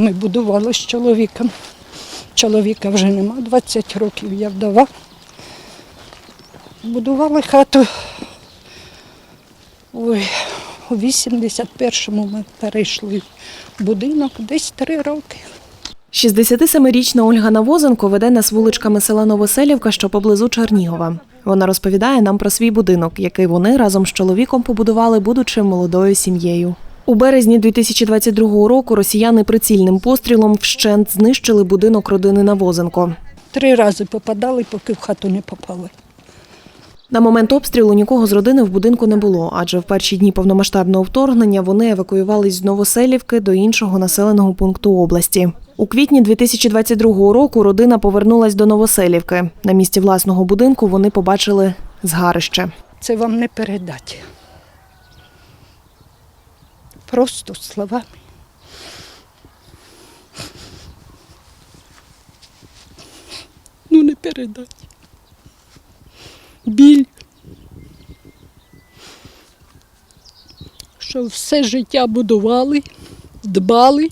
Ми будували з чоловіком. Чоловіка вже нема, 20 років я вдова. Будували хату. Ой, у 81-му ми перейшли в будинок, десь три роки. 67-річна Ольга Навозенко веде нас вуличками села Новоселівка, що поблизу Чернігова. Вона розповідає нам про свій будинок, який вони разом з чоловіком побудували, будучи молодою сім'єю. У березні 2022 року росіяни прицільним пострілом вщент знищили будинок родини Навозенко. Три рази попадали, поки в хату не попали. На момент обстрілу нікого з родини в будинку не було, адже в перші дні повномасштабного вторгнення вони евакуювались з Новоселівки до іншого населеного пункту області. У квітні 2022 року родина повернулась до Новоселівки. На місці власного будинку вони побачили згарище. Це вам не передати. Просто словами. Ну, не передати. Біль. Що все життя будували, дбали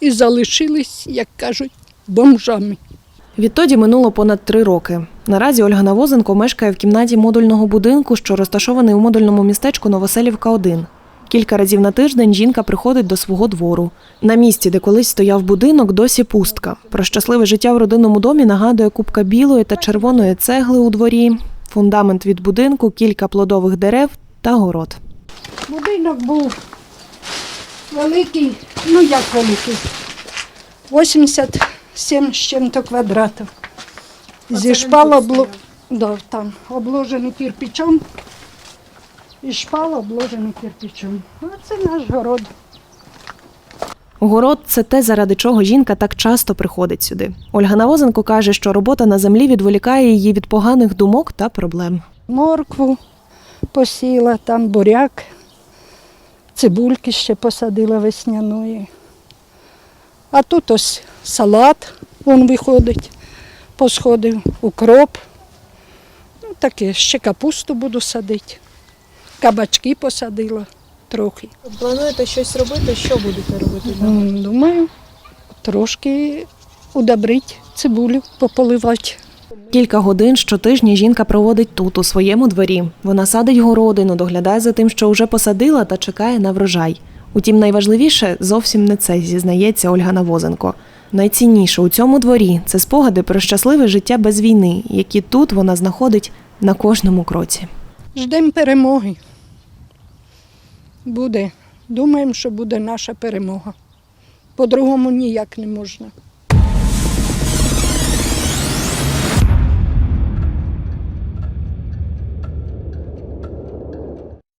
і залишились, як кажуть, бомжами. Відтоді минуло понад три роки. Наразі Ольга Навозенко мешкає в кімнаті модульного будинку, що розташований у модульному містечку Новоселівка 1. Кілька разів на тиждень жінка приходить до свого двору. На місці, де колись стояв будинок, досі пустка. Про щасливе життя в родинному домі нагадує купка білої та червоної цегли у дворі, фундамент від будинку, кілька плодових дерев та город. Будинок був великий, ну як великий, 87 з чим-то квадратів. Зі шпал обло... да, там, обложений кирпичом. І шпал обложений кирпичом. А це наш город. Город це те, заради чого жінка так часто приходить сюди. Ольга Навозенко каже, що робота на землі відволікає її від поганих думок та проблем. Моркву посіла, там буряк, цибульки ще посадила весняної. А тут ось салат, вон виходить, посходив, укроп. Ну, таке, ще капусту буду садити. Кабачки посадила трохи. Плануєте щось робити? Що будете робити? М, Думаю, трошки удобрити цибулю, пополивати. Кілька годин щотижня жінка проводить тут, у своєму дворі. Вона садить городину, доглядає за тим, що вже посадила, та чекає на врожай. Утім, найважливіше зовсім не це, зізнається Ольга Навозенко. Найцінніше у цьому дворі це спогади про щасливе життя без війни, які тут вона знаходить на кожному кроці. Ждемо перемоги. Буде. Думаємо, що буде наша перемога. По-другому ніяк не можна.